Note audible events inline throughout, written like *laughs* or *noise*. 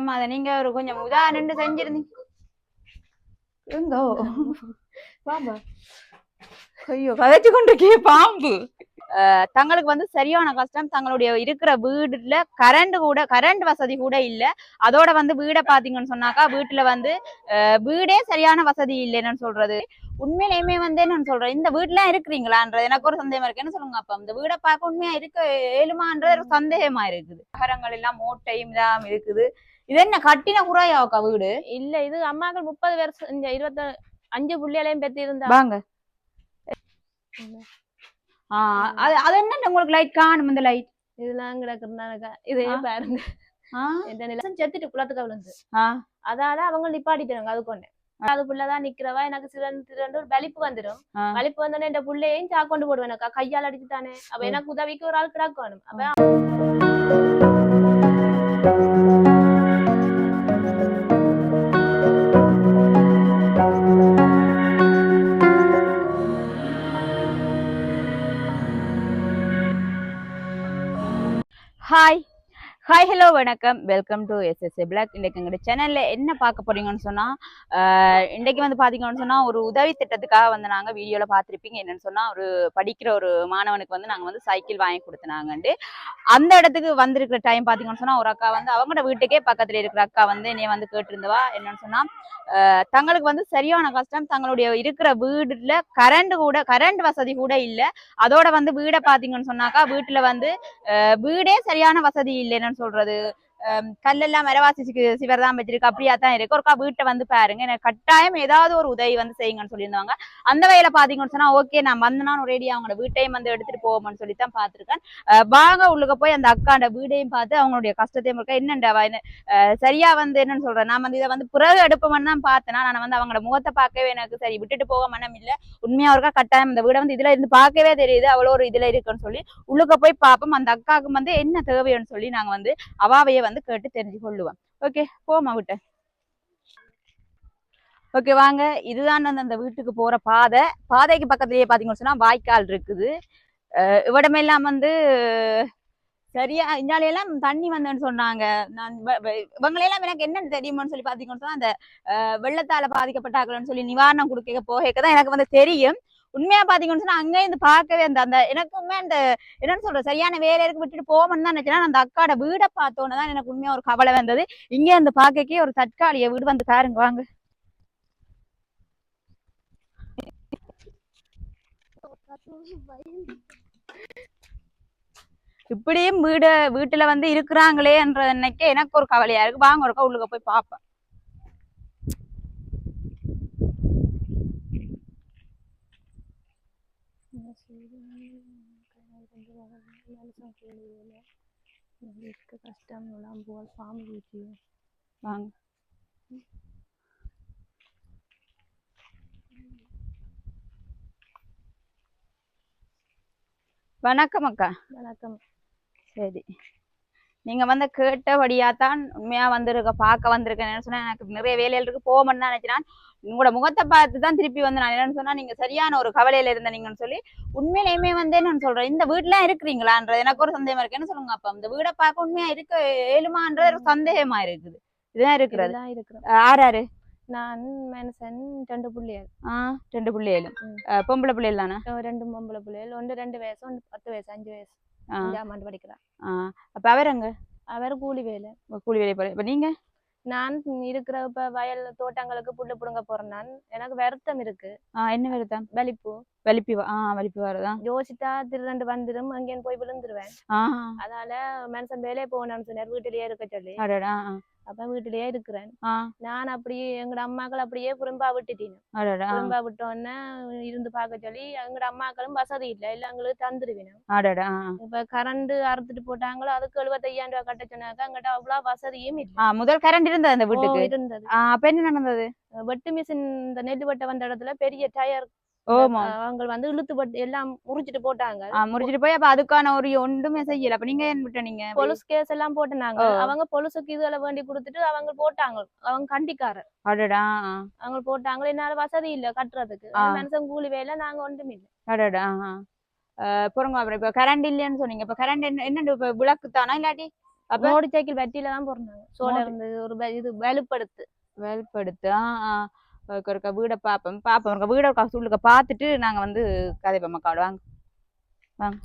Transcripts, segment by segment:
அம்மா, அதை நீங்க ஒரு கொஞ்சம் உதாரணம் செஞ்சிருந்தீங்க எங்கோ வாமா ஐயோ கதைச்சு கொண்டிருக்கே பாம்பு. தங்களுக்கு வந்து சரியான கஷ்டம். தங்களுடைய இருக்கிற வீடுல கரண்ட் கூட கரண்ட் வசதி கூட இல்ல. அதோட வந்து வீடை பாத்தீங்கன்னு சொன்னாக்கா வீட்டுல வந்து வீடே சரியான வசதி இல்லைன்னு சொல்றது. உண்மையிலுமே வந்து என்னன்னு சொல்றேன் இந்த வீட்டுல இருக்கிறீங்களான்றது. எனக்கு ஒரு சந்தேகமா இருக்கு. என்ன சொல்லுங்க அப்ப? இந்த வீடை பார்க்க உண்மையா இருக்க ஏழுமான்றது ஒரு சந்தேகமா இருக்குது. நகரங்கள் எல்லாம் மூட்டையும் இதாம் இருக்குது. இது என்ன கட்டின குறையாக்கா வீடு? இல்ல இது அம்மாக்கள் முப்பது வருஷம் இந்த இருபத்தி அஞ்சு புள்ளிகளையும் பெற்று இருந்தா வாங்க அது அது என்ன உங்களுக்கு லைட் காணும் இந்த லைட் இதெல்லாம் கிடக்குறதுனாக்கா இதே. பாருங்க. செத்துட்டு குளத்துக்கு விழுந்து. அதால அவங்க நிப்பாட்டிட்டாங்க அது கொண்டு. அது புள்ளதான் நிக்கிறவா எனக்கு சிறந்து திரண்டு ஒரு வலிப்பு வந்துடும். வலிப்பு வந்தோடனே இந்த புள்ளையும் சாக்கொண்டு போடுவேன் கையால் அடிச்சு தானே அப்ப எனக்கு உதவிக்கு ஒரு ஆள் கிடக்கணும். அப்ப ஹாய் ஹாய் ஹலோ வணக்கம். வெல்கம் டு எஸ்எஸ்ஏ பிளாக் இன்னைக்கு எங்களுடைய சேனல்ல என்ன பார்க்க போறீங்கன்னு சொன்னா ஆஹ் இன்னைக்கு வந்து பாத்தீங்கன்னு சொன்னா ஒரு உதவி திட்டத்துக்காக வந்து நாங்க வீடியோல பாத்திருப்பீங்க என்னன்னு சொன்னா ஒரு படிக்கிற ஒரு மாணவனுக்கு வந்து நாங்க வந்து சைக்கிள் வாங்கி கொடுத்தனாங்கண்டு அந்த இடத்துக்கு வந்திருக்கிற டைம் பாத்தீங்கன்னு சொன்னா ஒரு அக்கா வந்து அவங்களோட வீட்டுக்கே பக்கத்துல இருக்கிற அக்கா வந்து என்னைய வந்து கேட்டிருந்தவா என்னன்னு சொன்னா ஆஹ் தங்களுக்கு வந்து சரியான கஷ்டம். தங்களுடைய இருக்கிற வீடுல கரண்ட் கூட கரண்ட் வசதி கூட இல்ல. அதோட வந்து வீடை பாத்தீங்கன்னு சொன்னாக்கா வீட்டுல வந்து வீடே சரியான வசதி இல்லைன்னு சொல்றது? கல்லெல்லாம் மரவாசி சிவர் தான் வச்சிருக்கு அப்படியா தான் இருக்கு. ஒருக்கா வீட்டை வந்து பாருங்க எனக்கு கட்டாயம் ஏதாவது ஒரு உதவி வந்து செய்யுங்கன்னு சொல்லியிருந்தாங்க. அந்த வகையில பாத்தீங்கன்னு சொன்னா ஓகே நான் வந்தனா ஒரேடி அவங்களோட வீட்டையும் வந்து எடுத்துட்டு போவோம்னு சொல்லி தான் பாத்திருக்கேன் வாங்க உள்ளுக்க போய் அந்த அக்காண்ட வீடையும் பார்த்து அவங்களுடைய கஷ்டத்தையும் இருக்க என்னண்டா சரியா வந்து என்னன்னு சொல்றேன். நான் வந்து இதை வந்து பிறகு எடுப்போம்னு தான் பார்த்தேன். நான் வந்து அவங்களோட முகத்தை பார்க்கவே எனக்கு சரி விட்டுட்டு போக மனம் இல்ல. உண்மையா இருக்கா கட்டாயம் இந்த வீடை வந்து இதுல இருந்து பார்க்கவே தெரியுது அவ்வளோ ஒரு இதுல இருக்குன்னு சொல்லி உள்ளுக்க போய் பார்ப்போம். அந்த அக்காவுக்கு வந்து என்ன தேவைன்னு சொல்லி நாங்க வந்து அவாவைய வந்து கேட்டு தெரிஞ்சு கொள்ளுவோம் ஓகே போமா விட்ட ஓகே வாங்க. இதுதான் வந்து அந்த வீட்டுக்கு போற பாதை. பாதைக்கு பக்கத்துலயே பாத்தீங்கன்னு சொன்னா வாய்க்கால் இருக்குது. இவடமெல்லாம் வந்து சரியா இந்தாலையெல்லாம் தண்ணி வந்தேன்னு சொன்னாங்க. நான் இவங்களையெல்லாம் எனக்கு என்னன்னு தெரியுமான்னு சொல்லி பார்த்தீங்கன்னு சொன்னால் அந்த வெள்ளத்தால் வெள்ளத்தால சொல்லி நிவாரணம் கொடுக்க போக தான் எனக்கு வந்து தெரியும். உண்மையா பாத்தீங்கன்னு சொன்னா அங்கே இருந்து பார்க்கவே அந்த அந்த எனக்கு உண்மையா அந்த என்னன்னு சொல்ற சரியான வேலைக்கு விட்டுட்டு போவோம்னு தான் நினைச்சேன். அந்த அக்காட வீடை பார்த்தோன்னு தான் எனக்கு உண்மையா ஒரு கவலை வந்தது. இங்கே அந்த பார்க்கக்கே ஒரு தற்காலிய வீடு வந்து பாருங்க வாங்க. இப்படியும் வீடு வீட்டுல வந்து இருக்கிறாங்களே என்ற எனக்கு ஒரு கவலையா இருக்கு. வாங்க ஒருக்கா உள்ளுக்க போய் பார்ப்பேன் கஷ்டம் எல்லாம் போல் பாம்பு பூச்சி வாங்க. வணக்கம் அக்கா. வணக்கம். சரி. நீங்க வந்து கேட்டபடியா தான் உண்மையா வந்திருக்க பார்க்க வந்திருக்கேன் சொன்னா எனக்கு நிறைய வேலைகள் இருக்கு. போகணும்னு தான் நினைச்சேன் உங்களோட முகத்தை பார்த்து தான் திருப்பி வந்து நான் என்னன்னு சொன்னா நீங்க சரியான ஒரு கவலையில இருந்தீங்கன்னு சொல்லி உண்மையிலுமே வந்து நான் சொல்றேன் இந்த வீட்டுல இருக்கிறீங்களான்றது எனக்கு ஒரு சந்தேகமா இருக்கு. என்ன சொல்லுங்க அப்ப இந்த வீடை பார்க்க உண்மையா இருக்க ஏழுமான்றது ஒரு சந்தேகமா இருக்குது. இதுதான் இருக்கிறது. இதெல்லாம் இருக்கிறோம் ஆறு ஆறு நான் மனுஷன் ரெண்டு பிள்ளைகள் ஆ ரெண்டு. அஹ் பொம்பளை பிள்ளைகள் தானே? ரெண்டு பொம்பளை பிள்ளைகள் ஒன்று ரெண்டு வயசு ஒன்று பத்து வயசு அஞ்சு வயசு. அஞ்சாம் ஆண்டு படிக்கிறான். அப்ப அவர் அங்க அவர் கூலி வேலை கூலி வேலை இப்ப நீங்க? நான் இருக்கிற இப்ப வயல் தோட்டங்களுக்கு புல்லு புடுங்க போறேன் நான். எனக்கு வருத்தம் இருக்கு. என்ன வருதான் வலிப்பு. வலிப்பி வ- ஆ வலிப்பி வரதா? யோசித்தா திருநண்டு வந்துடும் அங்கேயும் போய் விழுந்துருவேன். அதனால மனுஷன் வேலையை போகணும்னு சொன்னார் வீட்டிலேயே இருக்க சொல்லி. அப்ப வீட்டிலேயே இருக்கிறேன். நான் அப்படியே எங்கட அம்மாக்கள் அப்படியே புறம்பா விட்டுட்டேன் புறம்பா விட்டோன்னே இருந்து பார்க்க சொல்லி எங்கட அம்மாக்களும் வசதி இல்லை. இல்லை எங்களுக்கு தந்துருவேன். இப்ப கரண்ட் அறுத்துட்டு போட்டாங்களோ அதுக்கு எழுபத்தையாயிரம் ரூபாய் கட்ட சொன்னாக்க அங்கிட்ட அவ்வளவு வசதியும் இல்லை. முதல் கரண்ட் இருந்தது அந்த வீட்டுக்கு? இருந்தது. அப்ப என்ன நடந்தது? வெட்டு மிஷின் இந்த நெல் வெட்ட வந்த இடத்துல பெரிய டயர் அவங்க வந்து இழுத்து பட்டு எல்லாம் முறிச்சிட்டு போட்டாங்க. ஆ முடிச்சிட்டு போய் அப்ப அதுக்கான ஒரு ஒன்றுமே செய்யல. அப்ப நீங்க என்ன விட்ட நீங்க? பொலிஸ் கேஸ் எல்லாம் போட்டுனாங்க. அவங்க பொலிசுக்கு இதுல வேண்டி கொடுத்துட்டு அவங்க போட்டாங்க. அவங்க கண்டிக்காரர். அடடா. அவங்க போட்டாங்க என்னால வசதி இல்ல கட்டுறதுக்கு. மனுஷன் கூலி வேலை நாங்க ஒன்றும் இல்லை. அடடா பொறுங்க அப்புறம் இப்ப கரண்ட் இல்லைன்னு சொன்னீங்க. இப்ப கரண்ட் என்ன என்ன இப்ப விளக்கு தானா இல்லாட்டி? அப்ப மோடி சைக்கிள் வெட்டியில தான் போறாங்க சோழ இருந்தது ஒரு இது வலுப்படுத்து. ஆ. ஒருக்க வீடை பார்ப்போம் பார்ப்போம் ஒருக்க வீடை ஒருக்கா சொல்லுக்க பார்த்துட்டு நாங்க வந்து கதைப்போம் மக்கள் வாங்க. வாங்க.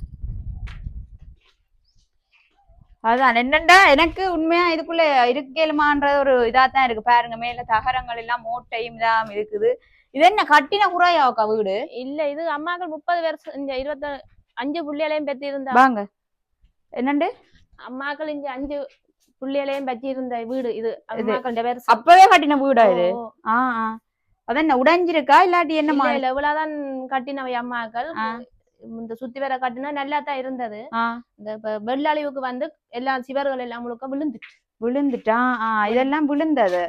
அதான் என்னண்டா? எனக்கு உண்மையா இதுக்குள்ள இருக்கலுமான்ற ஒரு இதா தான் இருக்கு. பாருங்க மேல தகரங்கள் எல்லாம் மூட்டையும் இதாம் இருக்குது. இது என்ன கட்டின குறையாக்கா வீடு? இல்ல இது அம்மாக்கள் முப்பது வருஷம் இந்த இருபத்தி அஞ்சு புள்ளிகளையும் பெத்தி இருந்தா வாங்க. என்னண்டு? அம்மாக்கள் இந்த அஞ்சு புள்ளிகளையும் பெத்தி இருந்த வீடு. இது அம்மாக்கள் அப்பவே கட்டின வீடா இது? ஓ, ஆ ஆ. அதான் உடைஞ்சிருக்கா? இல்லாட்டி என்ன இவ்வளவுதான் கட்டினவை அம்மாக்கள். இந்த சுத்தி வர கட்டினா நல்லா தான் இருந்தது இந்த வெள்ளழிவுக்கு வந்து எல்லா சிவர்கள் எல்லாம் முழுக்க விழுந்துட்டு. விழுந்துட்டா? ஆ இதெல்லாம் விழுந்தது.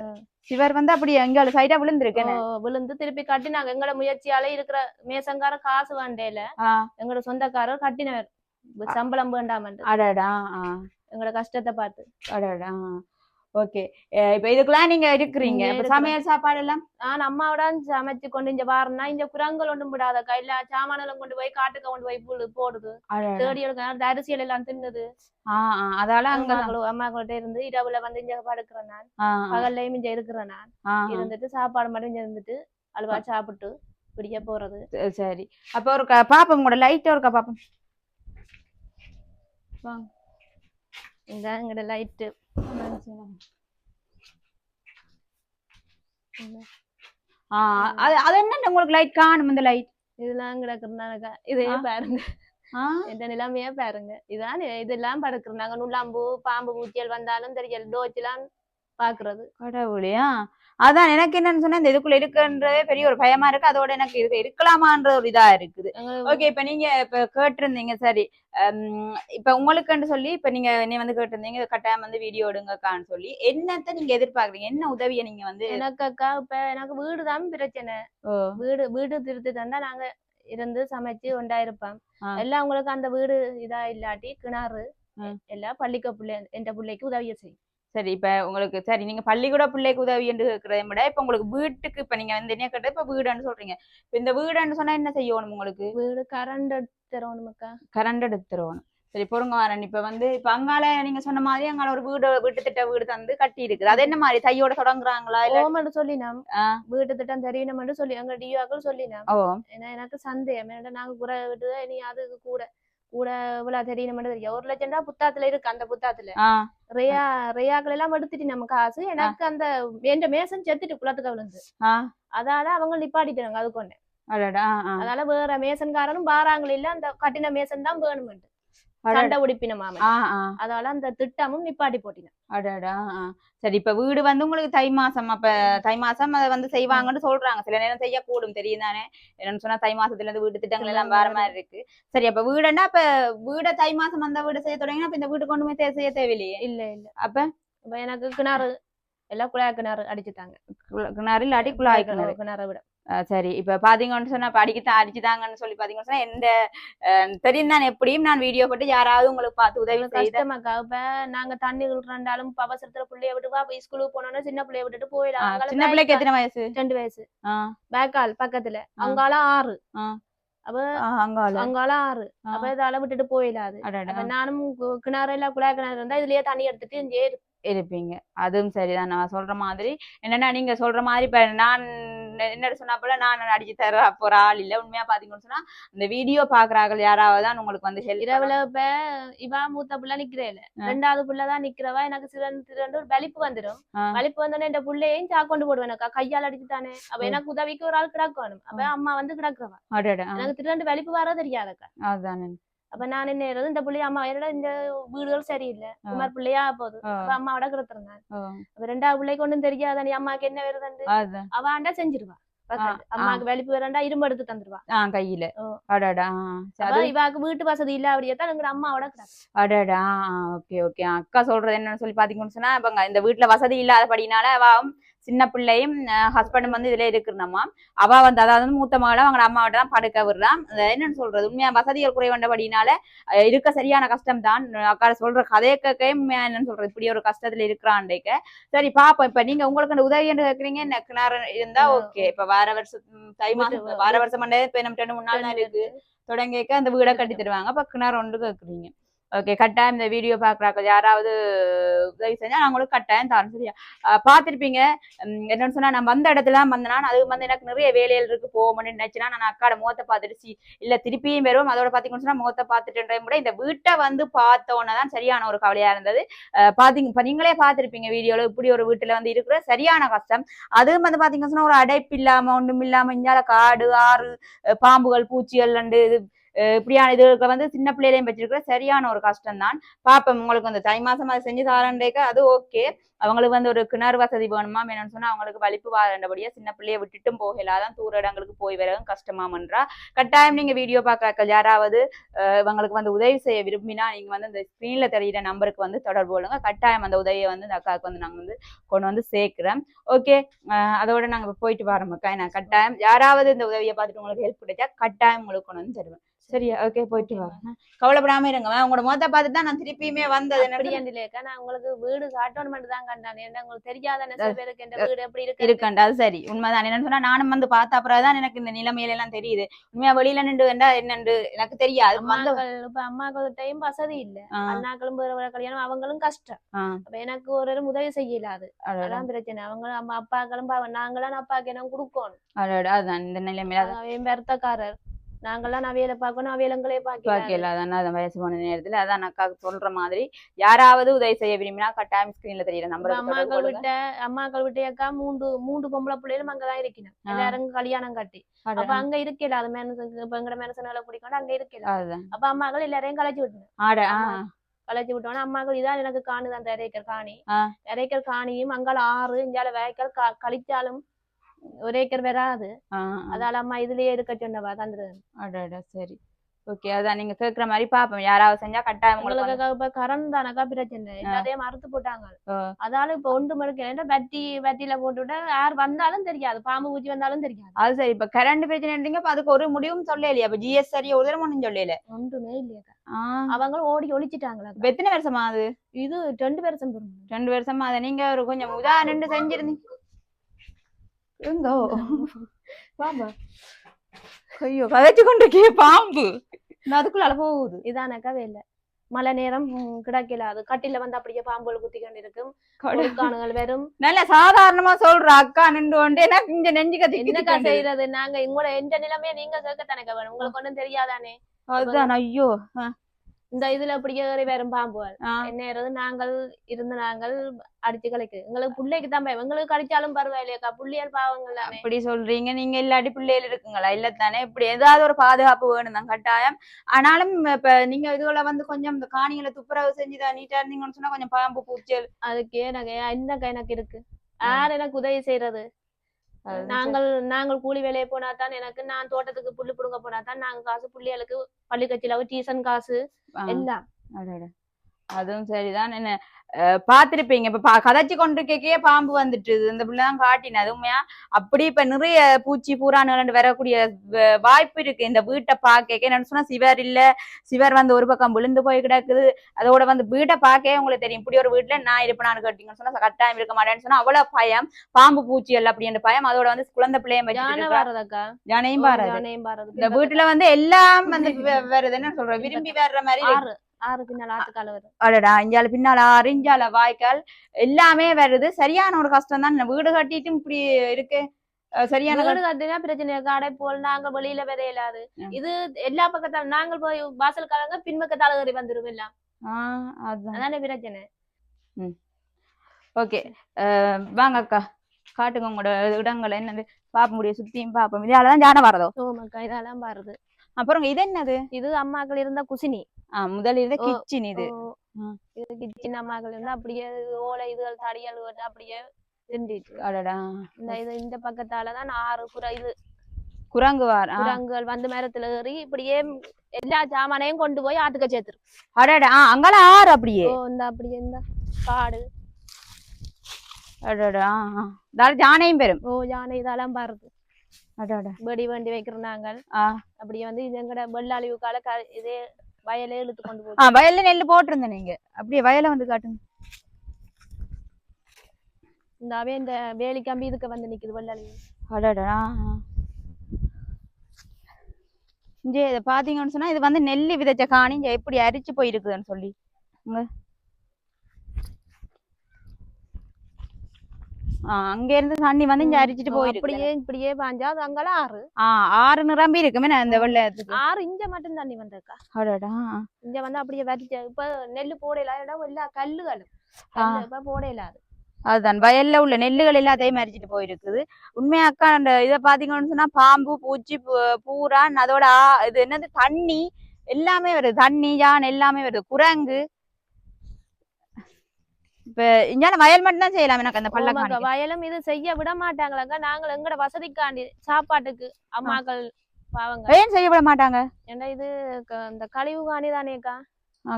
சிவர் வந்து அப்படி எங்க சைடா விழுந்திருக்கு விழுந்து திருப்பி கட்டினாங்க. எங்களோட முயற்சியால இருக்கிற மேசங்கார காசு வேண்டையில ஆ. எங்களோட சொந்தக்காரர் கட்டினவர். சம்பளம் வேண்டாம் அடடா எங்களோட கஷ்டத்தை பார்த்து. அடடா ஓகே. இப்ப இதுக்கெல்லாம் நீங்க இருக்கிறீங்க. சமையல் சாப்பாடு எல்லாம் நான் அம்மாவோட சமைச்சு கொண்டு இங்க வாரனா இந்த குரங்கள் ஒன்றும் விடாதக்கா இல்ல சாமானெல்லாம் கொண்டு போய் காட்டுக்கு கொண்டு போய் புல்லு போடுது. தேடி எடுக்க அரிசிகள் எல்லாம் தின்னுது. அதால அங்க அம்மாக்கள் அம்மாக்கிட்ட இருந்து இரவுல வந்து இங்க படுக்கிறேன் நான். பகல்லையும் இங்க இருக்கிறேன் நான். இருந்துட்டு சாப்பாடு மட்டும் இங்க இருந்துட்டு அல்வா சாப்பிட்டு பிடிக்க போறது. சரி, அப்ப ஒரு பாப்போம் கூட லைட்டா ஒருக்கா பாப்போம் வாங்க இந்த லைட்டு அது அது என்ன உங்களுக்கு லைட் காணும் இந்த லைட் இதெல்லாம் கிடக்குறாங்க இதே ஆ. பாருங்க. இந்த நிலைமையே பாருங்க. இதான் இதெல்லாம் படுக்குறாங்க நுள்ளாம்பு பாம்பு பூச்சியல் வந்தாலும் தெரியல டோச்செல்லாம் பாக்குறது. கடவுளையா அதான் எனக்கு என்னன்னு சொன்னா இந்த இதுக்குள்ள இருக்குன்றதே பெரிய ஒரு பயமா இருக்கு. அதோட எனக்கு இது இருக்கலாமான்ற ஒரு இதா இருக்குது. ஓகே இப்ப நீங்க இப்ப கேட்டிருந்தீங்க சரி. இப்ப உங்களுக்குன்னு சொல்லி இப்ப நீங்க நீ வந்து கேட்டிருந்தீங்க கட்டாயம் வந்து வீடியோ எடுங்கக்கான்னு சொல்லி என்னத்த நீங்க எதிர்பார்க்கறீங்க? என்ன உதவியை நீங்க வந்து எனக்கு அக்கா இப்ப எனக்கு வீடு தான் பிரச்சனை. வீடு வீடு திருத்தி தந்தா நாங்க இருந்து சமைச்சு ஒண்டா இருப்போம். எல்லாம் உங்களுக்கு அந்த வீடு இதா இல்லாட்டி கிணறு. எல்லாம் பள்ளிக்க பிள்ளை என்ற பிள்ளைக்கு உதவியை செய்யும். சரி இப்ப உங்களுக்கு சரி நீங்க பள்ளிக்கூட பிள்ளைக்கு உதவி என்று இருக்கிறதை விட இப்ப உங்களுக்கு வீட்டுக்கு இப்ப நீங்க வந்து என்ன கேட்ட இப்ப வீடுன்னு சொல்றீங்க. இப்ப இந்த வீடுன்னு சொன்னா என்ன செய்யணும் உங்களுக்கு? வீடு கரண்ட் தரணுமாக்கா கரண்ட் எடுத்துருவோம் சரி பொறுங்க வரேன் இப்ப வந்து இப்ப அங்கால நீங்க சொன்ன மாதிரி அங்கால ஒரு வீடு வீட்டு திட்ட வீடு தந்து கட்டி இருக்குது. அது என்ன மாதிரி? தையோட தொடங்குறாங்களா? இல்ல சொல்லினோம். வீட்டு திட்டம் தெரியணும்னு சொல்லி எங்க டிஓக்கள் சொல்லினோம். ஏன்னா எனக்கு சந்தேகம். ஏன்னா நாங்க குறை விட்டு இனி அதுக்கு கூட. கூட இவ்வளவு தெரியணும்னு தெரியும்? ஒரு லட்சம் ரூபாய் புத்தாத்துல இருக்கு அந்த புத்தாத்துல. ரியா ரியாக்கள் எல்லாம் எடுத்துட்டு நம்ம காசு எனக்கு அந்த எந்த மேசன் செத்துட்டு குளத்துக்கு விழுந்து அதால அவங்க நிப்பாட்டிட்டாங்க அது கொண்டு. அதனால வேற மேசன்காரனும் பாராங்கள் இல்ல அந்த கட்டின மேசன் தான் வேணும் அடடா. சண்டை உடிப்பின மாமன். அதனால அந்த திட்டமும் நிப்பாட்டி போட்டினேன். அடடா. சரி இப்ப வீடு வந்து உங்களுக்கு தை மாசம் அப்ப தை மாசம் அதை வந்து செய்வாங்கன்னு சொல்றாங்க. சில நேரம் செய்யக்கூடும் தெரியும் தானே என்னன்னு சொன்னா தை மாசத்துல இருந்து வீட்டு திட்டங்கள் எல்லாம் வேற மாதிரி இருக்கு. சரி அப்ப வீடுன்னா அப்ப வீட தை மாசம் அந்த வீடு செய்ய தொடங்கினா அப்ப இந்த வீடு கொண்டு போய் செய்ய தேவையில்லையே? இல்ல இல்ல. அப்ப? இப்ப எனக்கு கிணறு எல்லாம் குழா கிணறு அடிச்சுட்டாங்க. கிணறு இல்லாட்டி குழாய் கிணறு. கிணறு விட. சரி. இப்ப பாத்தீங்கன்னு சொன்னா இப்ப அடிக்கத்தான் அடிச்சுதாங்கன்னு சொல்லி பாத்தீங்கன்னு சொன்னா எந்த தெரியும் தான் எப்படியும் நான் வீடியோ போட்டு யாராவது உங்களுக்கு பார்த்து உதவி கஷ்டமாக்கா இப்ப நாங்க தண்ணி ரெண்டாலும் அவசரத்துல பிள்ளைய விட்டு வா ஸ்கூலுக்கு போனோம்னா சின்ன பிள்ளைய விட்டுட்டு போயிடலாம். சின்ன பிள்ளைக்கு எத்தனை வயசு? ரெண்டு வயசு. பேக்கால் பக்கத்துல. ஆ. அங்கால ஆறு. அப்ப அங்கால ஆறு. அப்ப இதால விட்டுட்டு போயிடாது அப்ப நானும் கிணறு எல்லாம் கிணறு இருந்தா இதுலயே தண்ணி எடுத்துட்டு இங்கே இருப்பீங்க. அதுவும் சரிதான். நான் சொல்ற மாதிரி என்னன்னா நீங்க சொல்ற மாதிரி இப்ப நான் என்ன சொன்னா போல நான் அடிச்சு தர போற ஆள் இல்ல. உண்மையா பாத்தீங்கன்னு சொன்னா இந்த வீடியோ பாக்குறார்கள் யாராவது தான் உங்களுக்கு வந்து இரவுல இப்ப இவா மூத்த புள்ள நிக்கிறேல ஆ. ரெண்டாவது புள்ளதான் நிக்கிறவா எனக்கு சிறந்து திரண்டு ஒரு வலிப்பு வந்துடும். வலிப்பு வந்தோடனே இந்த புள்ளையும் சாக்கொண்டு போடுவேனக்கா கையால் அடிச்சுட்டானே. அப்ப ம். எனக்கு உதவிக்கு ஒரு ஆள் கிடக்கணும். அப்ப. அம்மா வந்து கிடக்குறவா. எனக்கு திரண்டு வலிப்பு வர தெரியாதக்கா. அதானே. அப்ப நான் என்ன செய்யறது, இந்த புள்ளைய அம்மா என்னடா இந்த வீடுகள் சரியில்லை. குமார் பிள்ளையா போகுது ஆ, அப்ப அம்மாவோட கிடத்துறேன் ஆ, அப்ப ரெண்டாவது பிள்ளைக்கு ஒண்ணும் தெரியாத அம்மாக்கு என்ன அதான் அவாண்டா செஞ்சிருவா. அம்மாக்கு வலிப்பு வரண்டா இரும்பு எடுத்து தந்துருவா கையில. அடடா இவாக்கு வீட்டு வசதி இல்ல அப்படியே தான் எங்க அம்மாவோட கிடக்கு அடடா ஓகே ஓகே அக்கா சொல்றது என்னன்னு சொல்லி பாத்தீங்கன்னு சொன்னா இப்ப இந்த வீட்டுல வசதி இல்லாதபடினால அவ சின்ன பிள்ளையும் ஹஸ்பண்டும் வந்து இதுல இருக்கிறனம்மா அவ வந்து அதாவது மூத்த மகளை அவங்க அம்மாவிட்ட தான் படுக்க விடுறான் என்னன்னு சொல்றது? உண்மையா வசதிகள் குறைவண்டபடினால இருக்க சரியான கஷ்டம் தான் அக்கா சொல்ற கதையை கேட்க உண்மையா என்னன்னு சொல்றது? இப்படி ஒரு கஷ்டத்துல இருக்கிறான்டைக்க சரி பாப்போம். இப்ப நீங்க உங்களுக்கு உதவி என்று கேக்குறீங்க என்ன கிணறு இருந்தா. ஓகே இப்ப வார வருஷம் தை மாசம் வார வருஷம் இப்ப நம்ம ரெண்டு மூணு நாள் தான் இருக்கு. தொடங்கிக்க அந்த வீடை கட்டி தருவாங்க. அப்ப கிணறு ஒன்று கேக்குறீங்க ஓகே கட்டாயம் இந்த வீடியோ பாக்குறாங்க யாராவது உதவி செஞ்சா நான் உங்களுக்கு கட்டாயம் தரேன் சரியா? அஹ் என்னன்னு சொன்னா நான் வந்த இடத்துல வந்தேன்னா அது வந்து எனக்கு நிறைய வேலைகள் இருக்கு போகணும்னு நினைச்சுனா நான் அக்காட முகத்தை பார்த்துட்டு இல்ல திருப்பியும் வரும் அதோட பாத்தீங்கன்னு சொன்னா முகத்தை பார்த்துட்டு கூட இந்த வீட்டை வந்து பார்த்தோன்னே தான் சரியான ஒரு கவலையா இருந்தது. அஹ் பாத்தீங்க இப்ப நீங்களே பார்த்திருப்பீங்க வீடியோல இப்படி ஒரு வீட்டுல வந்து இருக்கிற சரியான கஷ்டம். அதுவும் வந்து பாத்தீங்கன்னு சொன்னா ஒரு அடைப்பு இல்லாம ஒண்ணும் இல்லாம இஞ்சால காடு ஆறு பாம்புகள் பூச்சிகள் அண்டு இது இப்படியான இதுகளுக்கு வந்து சின்ன பிள்ளையிலையும் வச்சிருக்கிற சரியான ஒரு கஷ்டம் தான் பார்ப்போம் உங்களுக்கு அந்த தை மாசம் அதை செஞ்சு தாரண்டேக்க அது ஓகே அவங்களுக்கு வந்து ஒரு கிணறு வசதி வேணுமா வேணும்னு சொன்னா அவங்களுக்கு வலிப்பு வாழண்டபடியா சின்ன பிள்ளைய விட்டுட்டும் போகலாதான் தூர இடங்களுக்கு போய் வரவும் கஷ்டமாமன்றா கட்டாயம் நீங்க வீடியோ பார்க்கறாக்கள் யாராவது அஹ் இவங்களுக்கு வந்து உதவி செய்ய விரும்பினா நீங்க வந்து இந்த ஸ்கிரீன்ல தெரியிற நம்பருக்கு வந்து தொடர்பு கொள்ளுங்க. கட்டாயம் அந்த உதவியை வந்து இந்த அக்காவுக்கு வந்து நாங்க வந்து கொண்டு வந்து சேர்க்கிறோம். ஓகே அதோட நாங்க போயிட்டு வரோம் அக்கா. நான் கட்டாயம் யாராவது இந்த உதவியை பார்த்துட்டு உங்களுக்கு ஹெல்ப் கிடைச்சா கட்டாயம் உங்களுக்கு கொண்டு வந்து தருவேன். சரியா ஓகே போயிட்டு வரேன் கவலைப்படாம இருங்க உங்களோட முகத்தை பார்த்துட்டு தான் நான் திருப்பியுமே வந்தது அப்படி எனக்கு இல்லையாக்கா நான் உங்களுக்கு வீடு காட்டணும் தான் கண்டானே ஏன்னா உங்களுக்கு தெரியாத சில பேருக்கு இந்த வீடு எப்படி இருக்கு இருக்கண்டா அது சரி உண்மைதான் என்னன்னு சொன்னா நானும் வந்து பார்த்த அப்புறம் தான் எனக்கு இந்த நிலைமையில எல்லாம் தெரியுது உண்மையா வெளியில நின்று வேண்டா என்னண்டு எனக்கு தெரியாது இப்ப அம்மாக்கள் வசதி இல்ல அண்ணாக்களும் வேற கல்யாணம் அவங்களும் கஷ்டம் அப்ப எனக்கு ஒரு உதவி செய்யலாது அதான் பிரச்சனை அவங்க அம்மா அப்பாக்களும் நாங்களாம் அப்பாக்கு என்ன கொடுக்கணும் அதான் இந்த நிலைமையில அவன் பெருத்தக்காரர் நாங்கெல்லாம் அவையில பார்க்கணும் அவையிலங்களே பார்க்கலாம் பாக்கல அதான் அதான் வயசு போன நேரத்துல. அதான் அக்காவுக்கு சொல்ற மாதிரி யாராவது உதவி செய்ய விரும்பினா கட்டாயம் ஸ்கிரீன்ல தெரியுற நம்பர் அம்மாக்கள் விட்ட அம்மாக்கள் விட்ட அக்கா மூன்று மூன்று பொம்பளை பிள்ளைகளும் அங்கதான் இருக்கணும். எல்லாரும் கல்யாணம் கட்டி. அப்ப அங்க இருக்கல அது மேனசன் இப்ப எங்கட மேனசனால குடிக்கணும் அங்க இருக்கல அப்ப அம்மாக்கள் எல்லாரையும் கலைச்சு விட்டணும் ஆட. கலைச்சு விட்டோன்னா அம்மாக்கள் இதான் எனக்கு காணுது அந்த இறைக்கர் காணி. இறைக்கர் காணியும் அங்கால ஆறு இங்கால வேய்க்கல் க- கழிச்சாலும் ஒரு ஏக்கர் வராது. அதால அம்மா இதுலயே இருக்க சொன்னவா தந்துரு அடடா சரி. ஓகே அதான் நீங்க கேக்குற மாதிரி பாப்போம். யாராவது செஞ்சா கட்டாயம் உங்களுக்கு இப்ப கரண்ட் தானக்கா பிரச்சனை. எல்லாத்தையும் மறுத்து போட்டாங்க. அதால இப்ப ஒன்று மணிக்கு பட்டி பட்டியில போட்டுவிட்டா யார் வந்தாலும் தெரியாது. பாம்பு பூச்சி வந்தாலும் தெரியாது. அது சரி. இப்ப கரண்ட் பிரச்சனைன்றீங்க இப்ப அதுக்கு ஒரு முடிவும் சொல்லலையா. இப்ப ஜிஎஸ் சரி ஒரு தடவை ஒண்ணும் சொல்லல ஒன்றுமே இல்லையா ஆ, அவங்களும் ஓடி ஒழிச்சிட்டாங்களா எத்தனை வருஷமா அது? இது ரெண்டு பெரும் ரெண்டு வருஷமா அதை. நீங்க ஒரு கொஞ்சம் உதா நின்று செஞ்சிருந்தீங்க. எங்கோ பாம்பா ஐயோ கதைச்சு கொண்டு இருக்கே பாம்பு நான் அதுக்குள்ள அழ போகுது இதானக்கா வேலை மழை நேரம் கிடக்கல அது கட்டில வந்து அப்படியே பாம்புகள் குத்தி கொண்டு இருக்கும் வெறும் நல்ல சாதாரணமா சொல்ற அக்கா நின்று கொண்டு எனக்கு இங்க நெஞ்சு என்னக்கா கத்தி செய்யறது நாங்க உங்களோட எந்த நிலைமையை நீங்க கேட்கத்தானக்கா வேணும் உங்களுக்கு ஒண்ணும் தெரியாதானே அதுதான் ஐயோ இந்த இதுல வரும் பாம்புகள் ஆ, என்ன நாங்கள் இருந்து நாங்கள் அடிச்சு கலைக்கு. எங்களுக்கு பிள்ளைக்கு தான் பயம். எங்களுக்கு அடிச்சாலும் பரவாயில்லையாக்கா புள்ளியல் பாவங்கள் அப்படி சொல்றீங்க. நீங்க இல்லாட்டி பிள்ளைகள் இருக்குங்களா? இல்ல தானே இப்படி ஏதாவது ஒரு பாதுகாப்பு வேணும் தான். கட்டாயம். ஆனாலும் இப்ப நீங்க இதுல வந்து கொஞ்சம் இந்த காணிகளை துப்புரவு செஞ்சுதான் நீட்டா இருந்தீங்கன்னு சொன்னா கொஞ்சம் பாம்பு பூச்சல். அதுக்கே எனக்கு என்னக்கா எனக்கு இருக்கு. யார் எனக்கு உதவி செய்யறது நாங்கள் நாங்கள் கூலி வேலையை போனா தான் எனக்கு நான் தோட்டத்துக்கு புல்லு புடுங்க போனா தான் நாங்க காசு புள்ளிகளுக்கு பள்ளி கட்சியில டியூஷன் காசு. எல்லாம். அதுவும் சரிதான். என்ன பார்த்திருப்பீங்க. இப்ப கதைச்சு கொண்டிருக்கே பாம்பு வந்துட்டு இந்த பிள்ளைதான் காட்டினது உண்மையா? அப்படி இப்ப நிறைய பூச்சி பூரான்கள் வரக்கூடிய வ- வாய்ப்பு இருக்கு. இந்த வீட்டை பார்க்க என்னன்னு சொன்னா சிவர் இல்ல. சிவர் வந்து ஒரு பக்கம் விழுந்து போய் கிடக்குது. அதோட வந்து வீட்டை பார்க்கவே உங்களுக்கு தெரியும். இப்படி ஒரு வீட்டுல நான் இருப்பேனான்னு கேட்டீங்கன்னு சொன்னா கட்டாயம் இருக்க மாட்டேன்னு சொன்னா அவ்வளவு பயம். பாம்பு பூச்சி எல்லாம் அப்படின்ற பயம். அதோட வந்து குழந்தை பிள்ளையும் பாரு யானையும் பாருது. இந்த வீட்டுல வந்து எல்லாம் வந்து *laughs* வே- வருது என்ன சொல்ற விரும்பி வர்ற மாதிரி. ஆறு பின்னால் ஆத்துக்கால வரும். அடடா இஞ்சால பின்னால ஆறு இஞ்சால வாய்க்கால் எல்லாமே வருது. சரியான ஒரு கஷ்டம் தான். வீடு கட்டிட்டும் இப்படி இருக்கு. சரியான வீடு கட்டினா பிரச்சனை அடை போல் நாங்க வெளியில வித இயலாது ம். இது எல்லா பக்கத்தால நாங்கள் போய் வாசல் காலங்க பின்பக்கத்தால ஏறி வந்துரும் எல்லாம். அதான். பிரச்சனை. ஓகே. வாங்க அக்கா. காட்டுங்க உங்களோட இடங்களை என்னது? பார்க்க முடியும் சுத்தியும் பார்ப்போம். இதாலதான் ஜான வரதோ சோமக்கா இதெல்லாம் பாருது அப்புறம் இது என்னது? இது அம்மாக்கள் இருந்த குசினி. ஓ, கிச்சன் இது. இது கிச்சன் அம்மாக்கள் இருந்தா அப்படியே ஓலை இதுகள் தடியல் அப்படியே அடடா. இந்த இது இந்த பக்கத்தாலதான் ஆறு புற இது. குரங்கு வார் ஆ, குரங்குகள் வந்து மரத்துல ஏறி இப்படியே எல்லா சாமானையும் கொண்டு போய் ஆத்துக்க சேர்த்துரு அடடா ஆ, அங்கெல்லாம் ஆறு அப்படியே. ஓ இந்த அப்படியே இந்த காடு. அடடா. இதால ஜானையும் பெரும் ஓ யானை இதெல்லாம் பாருது. அடடா. வெடி வண்டி வைக்கிறோம் நாங்கள் அப்படியே வந்து இது எங்கட வெள்ளாளிவு கால க- இதே வயலே இழுத்து கொண்டு போகுது ஆ வயல்ல நெல்லு போட்டிருந்தேன் நீங்க. அப்படியே வயலை வந்து காட்டுங்க. இந்த அவே இந்த வேலி கம்பி இதுக்கு வந்து நிக்குது வெள்ளாளிவு அடடா. இங்க இதை பாத்தீங்கன்னு சொன்னா இது வந்து நெல்லி விதைச்ச காணி இங்க எப்படி அரிச்சு போயிருக்குதுன்னு சொல்லி. இங்க ஆ, அங்க இருந்து தண்ணி வந்து இங்க அரிச்சிட்டு போயிருக்கு அப்படியே இப்படியே பாஞ்சா அது அங்கெல்லாம் ஆறு ஆ ஆறு நிரம்பி இருக்குமே நான் இந்த வெள்ளத்துக்கு ஆறு இங்க மட்டும் தண்ணி வந்திருக்கா அடடா இங்க வந்து அப்படியே வரிச்ச இப்ப நெல்லு போடையில இடம் எல்லா கல்லுகளும் இப்ப போடையில அது அதுதான் வயல்ல உள்ள நெல்லுகள் எல்லாத்தையும் அரிச்சிட்டு போயிருக்குது உண்மையாக்கா அந்த இதை பாத்தீங்கன்னு சொன்னா பாம்பு பூச்சி பூரான் அதோட இது என்னது தண்ணி எல்லாமே வருது தண்ணி யான் எல்லாமே வருது குரங்கு இப்ப இங்கால வயல் மட்டும் தான் செய்யலாம் எனக்கு அந்த வயலும் இது செய்ய விட மாட்டாங்களாக்கா. நாங்கள் எங்கட வசதிக்காண்டி சாப்பாட்டுக்கு அம்மாக்கள் பாவங்க. ஏன் செய்யப்பட மாட்டாங்க? ஏன்னா இது இந்த கழிவு காணி தானேக்கா?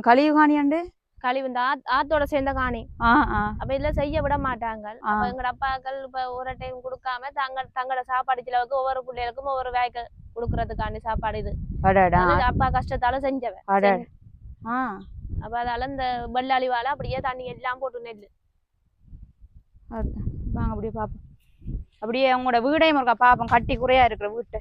கழிவு காணியாண்டு கழிவு இந்த ஆத்- ஆத்தோட சேர்ந்த காணி. அப்ப இதுல செய்ய விட மாட்டாங்க. அப்ப எங்கட அப்பாக்கள் இப்ப ஒரு டைம் கொடுக்காம தங்க தங்களோட சாப்பாடு செலவுக்கு ஒவ்வொரு பிள்ளைகளுக்கும் ஒவ்வொரு வேக கொடுக்கறதுக்காண்டி சாப்பாடு இது. அப்பா கஷ்டத்தால செஞ்சவ அடடா. ஆ. அப்ப அதால இந்த வெள்ளாளி வாழை அப்படியே தண்ணி எல்லாம் போட்டு நெல்லு. அதுதான். வாங்க அப்படியே பாப்போம். அப்படியே உங்களோட வீடையும் இருக்கா பாப்போம். கட்டி குறையா இருக்கிற வீட்டை.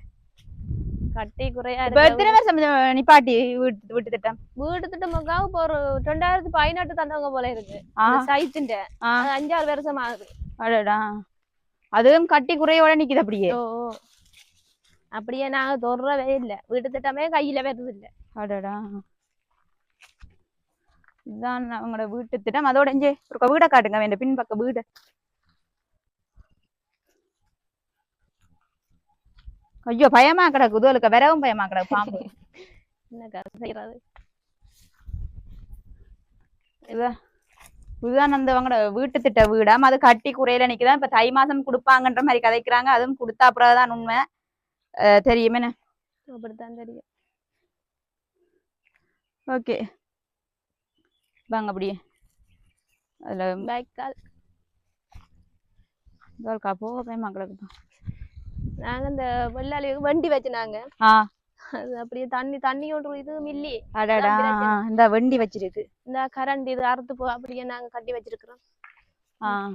கட்டி குறையா எத்தனை வருஷம் நிப்பாட்டி வீட்டு வீட்டு திட்டம்? வீடு திட்டமுக்கா இப்போ ஒரு ரெண்டாயிரத்தி பதினெட்டு தந்தவங்க போல இருக்கு. சைத்துண்ட அஞ்சாறு வருஷம் ஆகுது. அடடா. அதுவும் கட்டி குறையோட நிக்குது அப்படியே. அப்படியே நாங்க தொடரவே இல்லை. வீட்டு திட்டமே கையில வருது இல்ல. அடடா. இதுதான் அவங்களோட வீட்டு திட்டம். அதோட இங்கே ஒரு வீடை காட்டுங்க. வேண்ட பின்பக்க வீடு. ஐயோ பயமா கிடக்கு. உதவலுக்கு வரவும் பயமா கிடக்கு. பாம்பு. என்னக்கா செய்யறது இதுதான் அந்த அவங்களோட வீட்டு திட்ட வீடாம் அது கட்டி குறையில நிக்குதான் இப்ப தை மாசம் கொடுப்பாங்கன்ற மாதிரி கதைக்கிறாங்க. அதுவும் கொடுத்தா அப்புறம் தான் உண்மை. தெரியுமே அப்படித்தான் தெரியும். ஓகே. வாங்க அப்படியே. அதுல பேக்கால் இதோக்கா போக பயமா கிடக்கு நாங்க இந்த வெள்ளாளி வண்டி வச்சுனாங்க. ஆ. அது அப்படியே தண்ணி தண்ணி ஒன்று இது மில்லி. அடடா. இந்த வண்டி வச்சிருக்கு. இந்த கரண்ட் இது அறுத்து போ அப்படியே நாங்க கட்டி வச்சிருக்கிறோம். ஆ.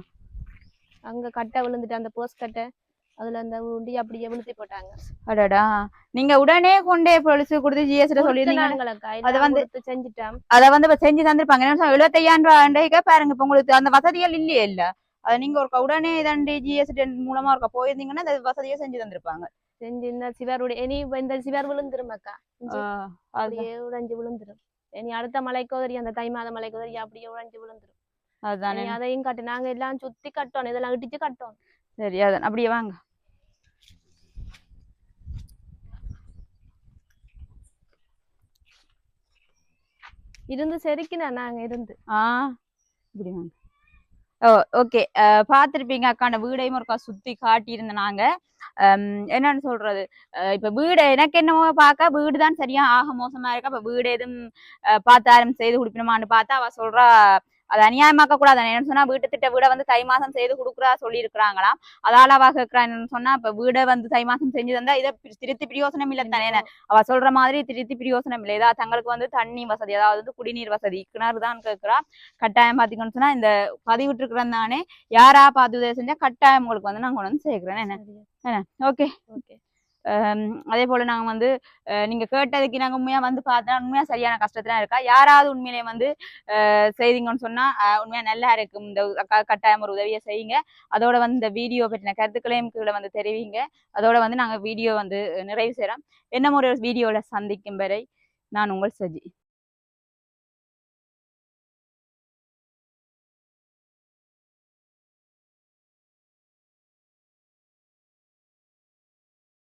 அங்க கட்டை விழுந்துட்டு அந்த போஸ்ட் கட்டை. அதுல அந்த உண்டி அப்படியே விழுத்தி போட்டாங்க. அடடா. நீங்க உடனே கொண்டே பொலிசு கொடுத்து ஜிஎஸ்ல சொல்லியிருந்தீங்க நாங்களக்கா அது வந்து- செஞ்சுட்டோம் அத வந்து இப்ப செஞ்சு தந்திருப்பாங்க. எழுபத்தையாயிரம் ரூபாய் பாருங்க இப்ப உங்களுக்கு அந்த வசதிகள் இல்லையே இல்ல. அது நீங்க ஒரு உடனே தண்டி ஜிஎஸ் மூலமா இருக்க போயிருந்தீங்கன்னா அந்த வசதியை செஞ்சு தந்திருப்பாங்க. செஞ்சு இந்த சிவருடைய இனி இந்த சிவர் விழுந்துருமாக்கா? அப்படியே உடைஞ்சு விழுந்துரும். இனி அடுத்த மலைக்கோதரி அந்த தை மாத மலைக்கோதரி அப்படியே உடைஞ்சு விழுந்துரும். அதையும் கட்டு நாங்க எல்லாம் சுத்தி கட்டணும் இதெல்லாம் இடிச்சு கட்டணும். சரி அதான். அப்படியே வாங்க. இருந்து செதுக்கினா நாங்க இருந்து. ஆ இப்படி வாங்க. Oh okay. பார்த்துருப்பீங்க அக்காண்ட வீடையும் ஒருக்கா சுத்தி காட்டியிருந்த நாங்க. ஹம், என்னன்னு சொல்றது? அஹ் இப்ப வீடு எனக்கு என்னமோ பார்க்க வீடு தான் சரியா ஆக மோசமா இருக்கு. அப்ப வீடு எதுவும் அஹ், ஆரம்பி செய்து கொடுக்கணுமான்னு பார்த்தா அவ சொல்றா அது அநியாயமாக்க கூடாது சொன்னா வீட்டு திட்ட வீடை வந்து தை மாசம் செய்து கொடுக்குறா சொல்லி இருக்கிறாங்களாம் அதால அவ கேட்கறான்னு சொன்னா இப்ப வீடை வந்து தை மாசம் செஞ்சு தந்தா இதை திருத்தி பிரயோசனம் இல்லை தானே அவ சொல்ற மாதிரி திருத்தி பிரயோசனம் இல்லை. ஏதாவது தங்களுக்கு வந்து தண்ணி வசதி அதாவது வந்து குடிநீர் வசதி கிணறு தான் கேட்கிறா. கட்டாயம் பாத்தீங்கன்னு சொன்னா இந்த பதிவிட்டு இருக்கிறேன் தானே யாரா பார்த்து செஞ்சா கட்டாயம் உங்களுக்கு வந்து நான் கொண்டு வந்து சேர்க்கிறேன். என்ன? ஓகே. ஓகே. அதே போல நாங்க வந்து நீங்கள் நீங்க கேட்டதுக்கு நாங்க உண்மையா வந்து பார்த்தா உண்மையா சரியான கஷ்டத்துல இருக்கா? யாராவது உண்மையிலே வந்து செய்திங்கன்னு செய்தீங்கன்னு சொன்னா உண்மையா நல்லா இருக்கும். இந்த க- கட்டாயம் ஒரு உதவியை செய்யுங்க. அதோட வந்து இந்த வீடியோ பற்றின கருத்துக்களையும் கீழே வந்து தெரிவிங்க. அதோட வந்து நாங்க வீடியோ வந்து நிறைவு செய்கிறோம் என்ன ஒரு வீடியோல சந்திக்கும் வரை நான் உங்கள் சஜி.